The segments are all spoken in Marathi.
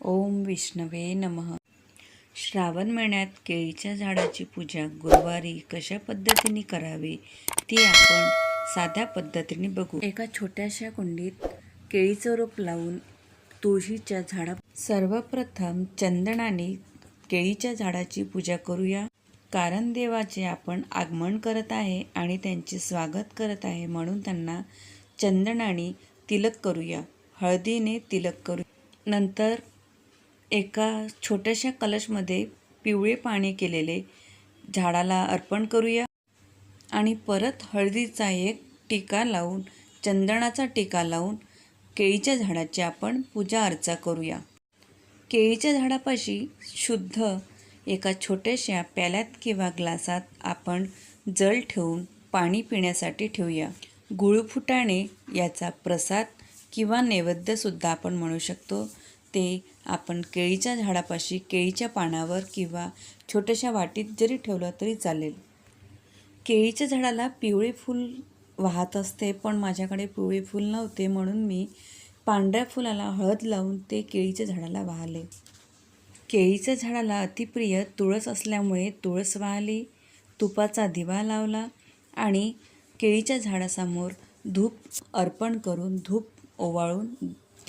ओम विष्णवे नमः. श्रावण महिन्यात केळीच्या झाडाची पूजा गुरुवारी कशा पद्धतीने करावी ती आपण साध्या पद्धतीने बघू. एका छोट्याशा कुंडीत केळीचं रोप लावून तुळशीच्या झाडा सर्वप्रथम चंदनाने केळीच्या झाडाची पूजा करूया. कारण देवाचे आपण आगमन करत आहे आणि त्यांचे स्वागत करत आहे म्हणून त्यांना चंदनाने तिलक करूया. हळदीने तिलक करू नंतर एका छोट्याशा कलशमध्ये पिवळे पाणी केलेले झाडाला अर्पण करूया. आणि परत हळदीचा एक टिका लावून चंदनाचा टिका लावून केळीच्या झाडाची आपण पूजा अर्चा करूया. केळीच्या झाडापाशी शुद्ध एका छोट्याशा प्याल्यात किंवा ग्लासात आपण जल ठेवून पाणी पिण्यासाठी ठेवूया. गुळफुटाणे याचा प्रसाद किंवा नैवेद्यसुद्धा आपण म्हणू शकतो. ते आपण केळीच्या झाडापाशी केळीच्या पानावर किंवा छोट्याशा वाटीत जरी ठेवलं तरी चालेल. केळीच्या झाडाला पिवळे फूल वाहत असते पण माझ्याकडे पिवळे फूल नव्हते म्हणून मी पांढऱ्या फुलाला हळद लावून ते केळीच्या झाडाला वाहले. केळीच्या झाडाला अतिप्रिय तुळस असल्यामुळे तुळस वाहली तुपाचा दिवा लावला आणि केळीच्या झाडासमोर धूप अर्पण करून धूप ओवाळून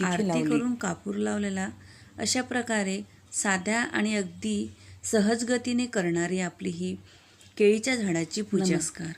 आरती करून कापूर लावलेला. अशा प्रकारे साध्या आणि अगदी सहजगतीने करणारी आपली ही केळीच्या झाडाची पूजा. नमस्कार.